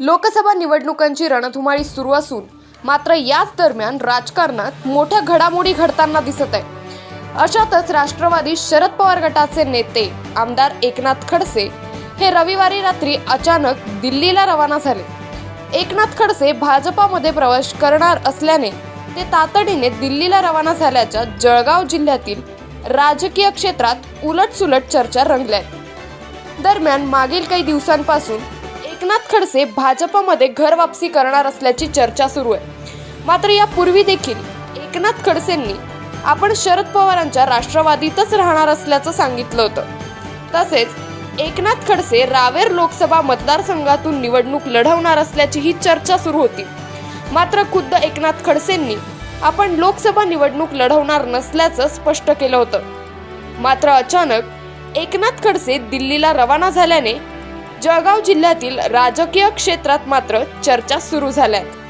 लोकसभा निवडणुकांची रणधुमाळी सुरू असून मात्र याच दरम्यान राजकारणात मोठ्या घडामोडी घडताना दिसत आहे अशातच राष्ट्रवादी शरद पवार गटाचे नेते आमदार एकनाथ खडसे हे रविवारी रात्री अचानक दिल्लीला रवाना झाले एकनाथ खडसे भाजपामध्ये प्रवेश करणार असल्याने ते तातडीने दिल्लीला रवाना झाल्याच्या जळगाव जिल्ह्यातील राजकीय क्षेत्रात उलटसुलट चर्चा रंगल्या आहेत. दरम्यान मागील काही दिवसांपासून एकनाथ खडसे भाजपमध्ये घर वापसी करणार असल्याची चर्चा सुरू आहे. मात्र यापूर्वी देखील एकनाथ खडसेंनी आपण शरद पवारांच्या राष्ट्रवादीतच राहणार असल्याचं सांगितलं होतं. तसेच एकनाथ खडसे रावेर लोकसभा मतदारसंघातून निवडणूक लढवणार असल्याची ही चर्चा सुरू होती. मात्र खुद्द एकनाथ खडसेंनी आपण लोकसभा निवडणूक लढवणार नसल्याचं स्पष्ट केलं होतं. मात्र अचानक एकनाथ खडसे दिल्लीला रवाना झाल्याने जळगाव जिल्ह्यातील राजकीय क्षेत्रात मात्र चर्चा सुरू झाल्यात.